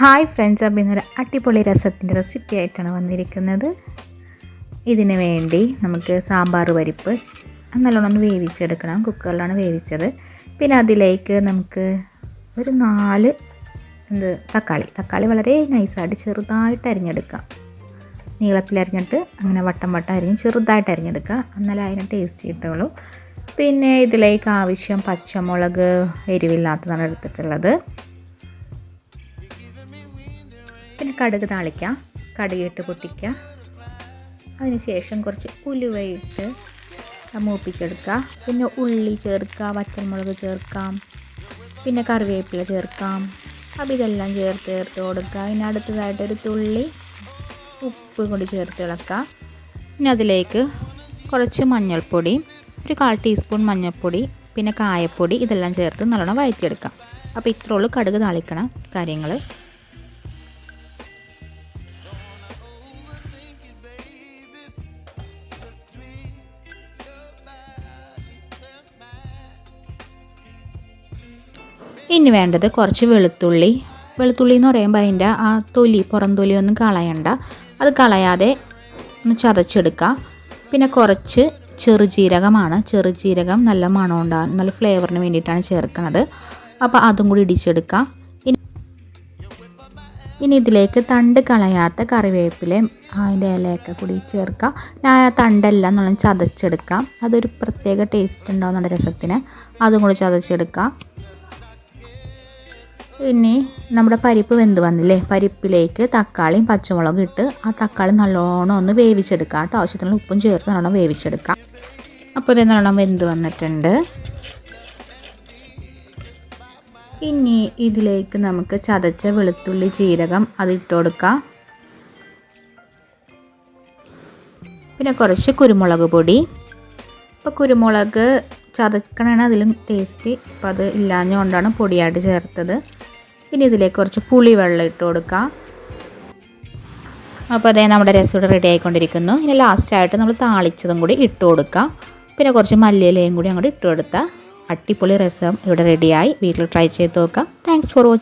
Hi friends അപ്പം ഇന്നൊരു അടിപൊളി രസത്തിന്റെ റെസിപ്പി ആയിട്ടാണ് വന്നിരിക്കുന്നത്. ഇതിന് വേണ്ടി നമുക്ക് സാമ്പാർ പരിപ്പ് നല്ലോണം ഒന്ന് വേവിച്ചെടുക്കണം. കുക്കറിലാണ് വേവിച്ചത്. പിന്നെ അതിലേക്ക് നമുക്ക് ഒരു നാല് എന്ത് തക്കാളി. തക്കാളി വളരെ നൈസായിട്ട് ചെറുതായിട്ട് അരിഞ്ഞെടുക്കാം. നീളത്തിൽ അരിഞ്ഞിട്ട് അങ്ങനെ വട്ടം വട്ടം അരിഞ്ഞ് ചെറുതായിട്ട് അരിഞ്ഞെടുക്കുക. എന്നാലേ അതിന് ടേസ്റ്റ് കിട്ടുള്ളൂ. പിന്നെ ഇതിലേക്ക് ആവശ്യം പച്ചമുളക് എരിവില്ലാത്തതാണ് എടുത്തിട്ടുള്ളത്. പിന്നെ കടുക് താളിക്കുക കടുകിട്ട് പൊട്ടിക്കുക അതിനുശേഷം കുറച്ച് ഉലുവയിട്ട് മൂപ്പിച്ചെടുക്കുക. പിന്നെ ഉള്ളി ചേർക്കുക വറ്റൽമുളക് ചേർക്കാം പിന്നെ കറിവേപ്പില ചേർക്കാം. അപ്പം ഇതെല്ലാം ചേർത്ത് ചേർത്ത് കൊടുക്കുക. അതിന് അടുത്തതായിട്ടൊരു തുള്ളി ഉപ്പ് കൊണ്ട് ചേർത്ത് ഇളക്കുക. പിന്നെ അതിലേക്ക് കുറച്ച് മഞ്ഞൾപ്പൊടി ഒരു കാൽ ടീസ്പൂൺ മഞ്ഞൾപ്പൊടി പിന്നെ കായപ്പൊടി ഇതെല്ലാം ചേർത്ത് നല്ലോണം വഴറ്റിയെടുക്കാം അപ്പോൾ ഇത്രയുള്ളൂ കടുക് താളിക്കണ കാര്യങ്ങൾ ഇനി വേണ്ടത് കുറച്ച് വെളുത്തുള്ളി. വെളുത്തുള്ളി എന്ന് പറയുമ്പോൾ അതിന്റെ ആ തൊലി പുറം തൊലി ഒന്നും കളയണ്ട. അത് കളയാതെ ഒന്ന് ചതച്ചെടുക്കുക പിന്നെ കുറച്ച് ചെറുജീരകമാണ് ചെറുജീരകം നല്ല മണം ഉണ്ടാകും നല്ല ഫ്ലേവറിന് വേണ്ടിയിട്ടാണ് ചേർക്കുന്നത്. അപ്പോൾ അതും കൂടി ഇടിച്ചെടുക്കുക ഇനി ഇതിലേക്ക് തണ്ട് കളയാത്ത കറിവേപ്പിലയും അതിന്റെ ഇലയൊക്കെ കൂടി ചേർക്കാം. ഞാൻ ആ തണ്ടെല്ലാം നല്ല ചതച്ചെടുക്കാം. അതൊരു പ്രത്യേക ടേസ്റ്റ് ഉണ്ടാവും രസത്തിന് അതും കൂടി ചതച്ചെടുക്കുക ഇനി നമ്മുടെ പരിപ്പ് വെന്ത് വന്നില്ലേ? പരിപ്പിലേക്ക് തക്കാളിയും പച്ചമുളകും ഇട്ട് ആ തക്കാളി നല്ലോണം ഒന്ന് വേവിച്ചെടുക്കാം കേട്ടോ. ആവശ്യത്തിനുള്ള ഉപ്പും ചേർത്ത് നല്ലോണം വേവിച്ചെടുക്കാം. അപ്പോൾ ഇത് നല്ലോണം വെന്ത് വന്നിട്ടുണ്ട്. ഇനി ഇതിലേക്ക് നമുക്ക് ചതച്ച വെളുത്തുള്ളി ജീരകം അത് ഇട്ട് കൊടുക്കാം. പിന്നെ കുറച്ച് കുരുമുളക് പൊടി. ഇപ്പോൾ കുരുമുളക് ചതക്കണാണ് അതിലും ടേസ്റ്റ് ഇപ്പോൾ അത് ഇല്ലാഞ്ഞുകൊണ്ടാണ് പൊടിയായിട്ട് ചേർത്തത്. ഇനി ഇതിലേക്ക് കുറച്ച് പുളി വെള്ളം ഇട്ട് കൊടുക്കാം. അപ്പോൾ അതേ നമ്മുടെ രസം റെഡി ആയിക്കൊണ്ടിരിക്കുന്നു. ഇനി ലാസ്റ്റായിട്ട് നമ്മൾ താളിച്ചതും കൂടി ഇട്ട് കൊടുക്കാം. പിന്നെ കുറച്ച് മല്ലിയിലയും കൂടി അങ്ങോട്ട് ഇട്ട് കൊടുത്താൽ അട്ടിപ്പൊളി രസം ഇവിടെ റെഡിയായി വീട്ടിൽ ട്രൈ ചെയ്ത് നോക്കാം. Thanks for watching